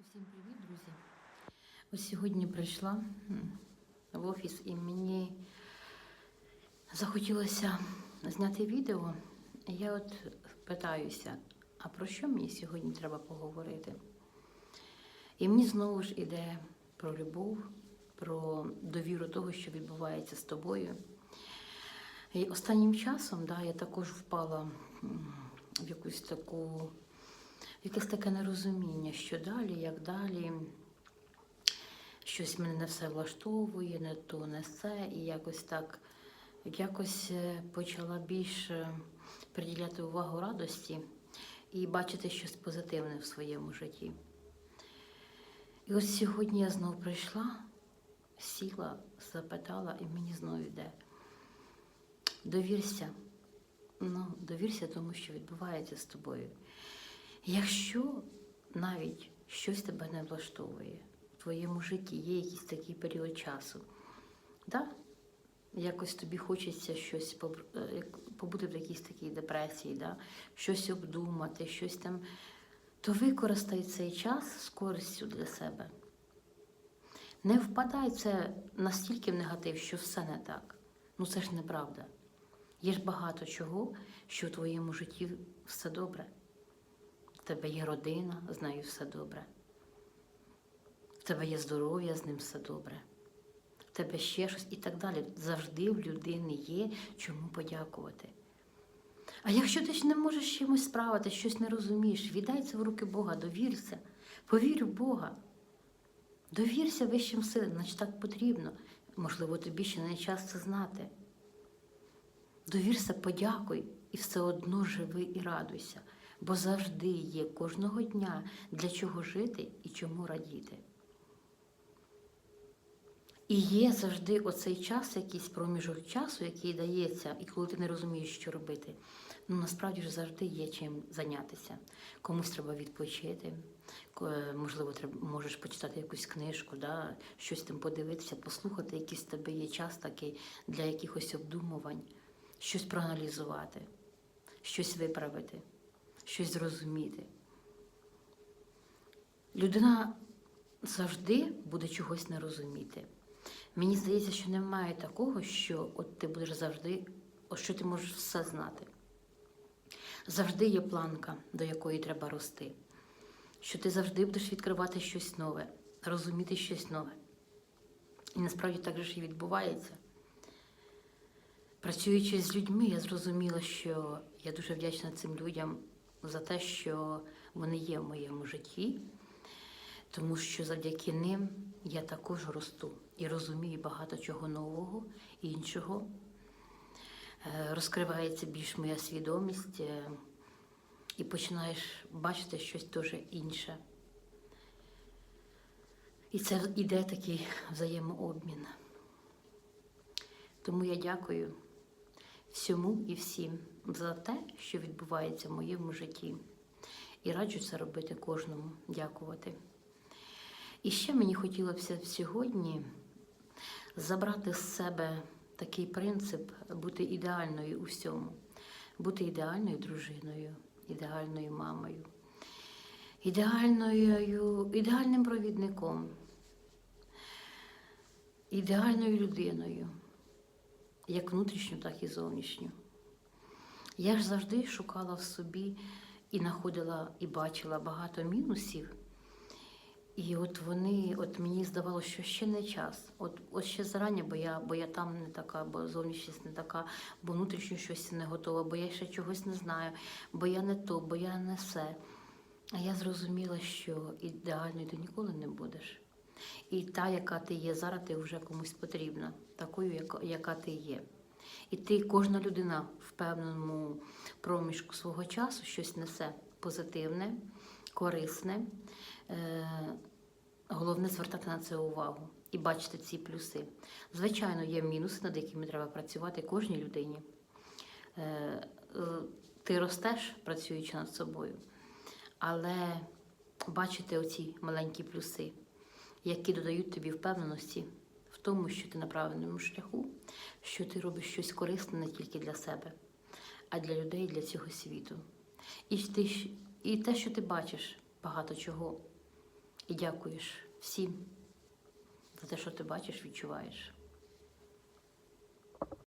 Усім привіт, друзі! Ось сьогодні прийшла в офіс і мені захотілося зняти відео. Я от питаюся, а про що мені сьогодні треба поговорити? І мені знову ж іде про любов, про довіру того, що відбувається з тобою. І останнім часом да, я також впала в якусь таку якесь таке нерозуміння, що далі, як далі. Щось мене не все влаштовує, не то, не все. І якось так, якось е, почала більше приділяти увагу радості і бачити щось позитивне в своєму житті. І ось сьогодні я знов прийшла, сіла, запитала, і мені знову йде. Довірся. Ну, довірся тому, що відбувається з тобою. Якщо навіть щось тебе не влаштовує в твоєму житті, є якийсь такий період часу, да? якось тобі хочеться щось е, побути в якійсь такій депресії, да? щось обдумати, щось там, то використай цей час з користю для себе. Не впадай це настільки в негатив, що все не так. Ну це ж неправда. Є ж багато чого, що в твоєму житті все добре. Тебе є родина, з нею все добре. В тебе є здоров'я, з ним все добре. В тебе ще щось і так далі. Завжди в людини є чому подякувати. А якщо ти ж не можеш чимось справити, щось не розумієш, віддай це в руки Бога, довірся, повір в Бога. Довірся вищим силам, значить так потрібно. Можливо, тобі ще не час це знати. Довірся, подякуй і все одно живи і радуйся, бо завжди є кожного дня для чого жити і чому радіти. І є завжди оцей час, якийсь проміжок часу, який дається, і коли ти не розумієш, що робити. Ну насправді ж завжди є чим зайнятися. Комусь треба відпочити, можливо, треба, можеш почитати якусь книжку, да, щось там подивитися, послухати, якийсь тебе є час такий для якихось обдумувань, щось проаналізувати, щось виправити, щось зрозуміти. Людина завжди буде чогось не розуміти. Мені здається, що немає такого, що от ти будеш завжди, от що ти можеш все знати. Завжди є планка, до якої треба рости. Що ти завжди будеш відкривати щось нове, розуміти щось нове. І насправді так же ж і відбувається. Працюючи з людьми, я зрозуміла, що я дуже вдячна цим людям за те, що вони є в моєму житті, тому що завдяки ним я також росту і розумію багато чого нового, іншого. Е, Розкривається більш моя свідомість, е, і починаєш бачити щось дуже інше. І це іде такий взаємообмін. Тому я дякую всьому і всім за те, що відбувається в моєму житті. І раджу це робити кожному, дякувати. І ще мені хотілося б сьогодні забрати з себе такий принцип бути ідеальною у всьому, бути ідеальною дружиною, ідеальною мамою, ідеальною, ідеальним провідником, ідеальною людиною, як внутрішню, так і зовнішню. Я ж завжди шукала в собі і знаходила і бачила багато мінусів. І от вони, от мені здавалося, що ще не час. От, от ще зарані, бо я, бо я там не така, бо зовнішність не така, бо внутрішньо щось не готова, бо я ще чогось не знаю, бо я не то, бо я не все. А я зрозуміла, що ідеальною ти ніколи не будеш. І та, яка ти є зараз, ти вже комусь потрібна, такою, яка, ти є. І ти, кожна людина в певному проміжку свого часу щось несе позитивне, корисне. Е, Головне звертати на це увагу і бачити ці плюси. Звичайно, є мінуси, над якими треба працювати кожній людині. Е, е, Ти ростеш, працюючи над собою, але бачити оці маленькі плюси, які додають тобі впевненості в тому, що ти на правильному шляху, що ти робиш щось корисне не тільки для себе, а для людей, для цього світу. І, ти, і те, що ти бачиш багато чого і дякуєш всім за те, що ти бачиш, відчуваєш.